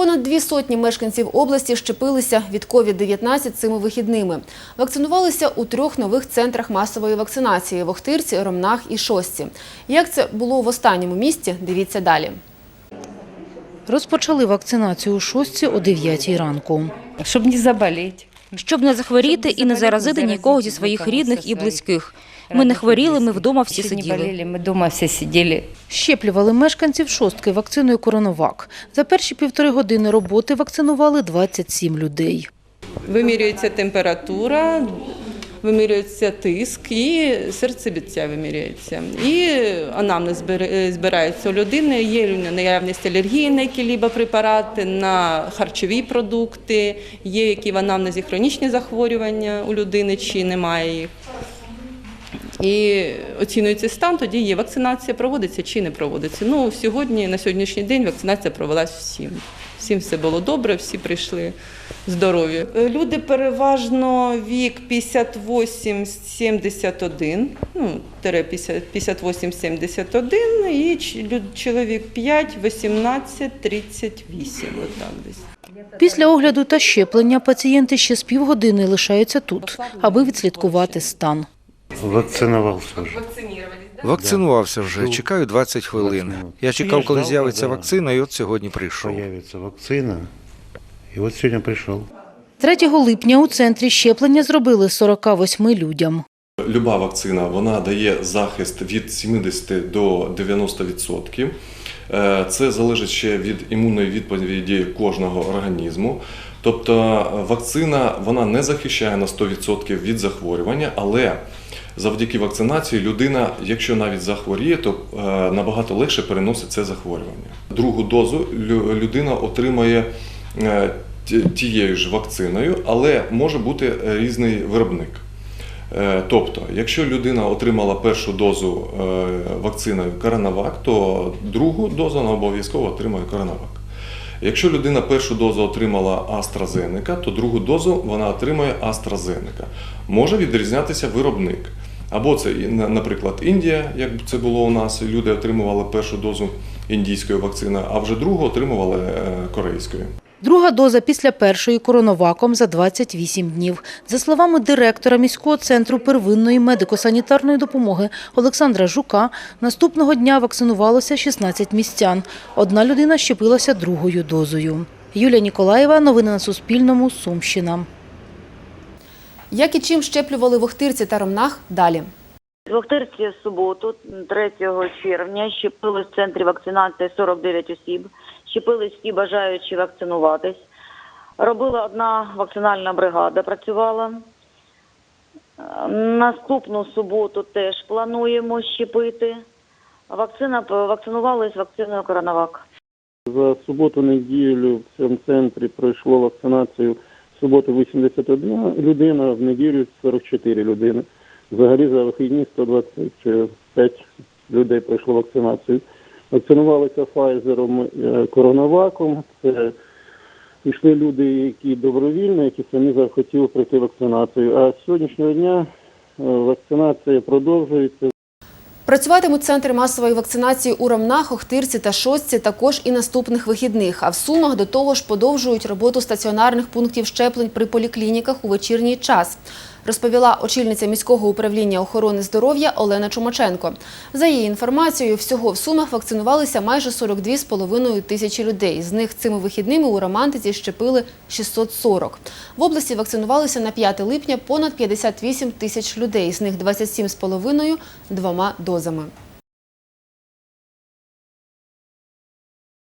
Понад дві сотні мешканців області щепилися від COVID-19 цими вихідними. Вакцинувалися у трьох нових центрах масової вакцинації – в Охтирці, Ромнах і Шостці. Як це було в останньому місті, дивіться далі. Розпочали вакцинацію у шостці о 9 ранку. Щоб не заболеть. Щоб не захворіти і не заразити нікого зі своїх рідних і близьких. Ми не хворіли, ми вдома всі сиділи. ми вдома всі сиділи. Щеплювали мешканців шостки вакциною «Коронавак». За перші півтори години роботи вакцинували 27 людей. Вимірюється температура, вимірюється тиск і серцебиття вимірюється. І анамнез збирається у людини, є наявність алергії на які-либо препарати, на харчові продукти, є які в анамнезі хронічні захворювання у людини чи немає їх. І оцінюється стан, тоді є вакцинація, проводиться чи не проводиться. Ну, сьогодні, на сьогоднішній день вакцинація провелась всім. Всім все було добре, всі прийшли здорові. Е, Люди переважно вік 58-71, ну, тире 50 58-71, і чоловік 5, 18, 38, отак десь. Після огляду та щеплення пацієнти ще з півгодини лишаються тут, аби відслідкувати стан. Вакцинувався вже. Вакцинувався вже, чекаю 20 хвилин. Я чекав, коли з'явиться вакцина, і от сьогодні прийшов. Появиться вакцина. І от сьогодні прийшов. 3 липня у центрі щеплення зробили 48 людям. Люба вакцина вона дає захист від 70 до 90%. Е, Це залежить ще від імунної відповіді кожного організму. Тобто е, вакцина вона не захищає на 100% від захворювання, але завдяки вакцинації людина, якщо навіть захворіє, то е, набагато легше переносить це захворювання. Другу дозу людина отримає е, тією ж вакциною, але може бути е, різний виробник. Тобто, якщо людина отримала першу дозу вакциною Коронавак, то другу дозу вона обов'язково отримає Коронавак. Якщо людина першу дозу отримала AstraZeneca, то другу дозу вона отримає AstraZeneca. Може відрізнятися виробник. Або це, наприклад, Індія, як це було у нас, люди отримували першу дозу індійської вакцини, а вже другу отримували е, корейської. Друга доза після першої коронаваком за 28 днів. За словами директора міського центру первинної медико-санітарної допомоги Олександра Жука, наступного дня вакцинувалося 16 містян. Одна людина щепилася другою дозою. Юлія Ніколаєва. Новини на Суспільному. Сумщина. Як і чим щеплювали в Охтирці та Ромнах – далі. В Охтирці в суботу, 3 червня, щепились в центрі вакцинації 49 осіб. Щепились всі бажаючі вакцинуватись. Робила одна вакцинальна бригада, працювала. Е, Наступну суботу теж плануємо щепити. Вакцина вакцинувались вакциною Коронавак. За суботу-неділю в цьому центрі пройшло вакцинацію суботу 81 людина, в неділю 44 людини. Взагалі за вихідні 125 людей пройшло вакцинацію. Вакцинувалися Файзером, е, Коронаваком. Це пішли люди, які добровільно, які самі захотіли пройти вакцинацію. А з сьогоднішнього дня е, вакцинація продовжується. Працюватимуть центри масової вакцинації у Ромнах, Охтирці та Шостці також і наступних вихідних. А в Сумах до того ж подовжують роботу стаціонарних пунктів щеплень при поліклініках у вечірній час. Розповіла очільниця міського управління охорони здоров'я Олена Чумаченко. За її інформацією, всього в Сумах вакцинувалися майже 42,5 тисячі людей. З них цими вихідними у Романтиці щепили 640. В області вакцинувалися на 5 липня понад 58 тисяч людей. З них 27,5 – двома дозами.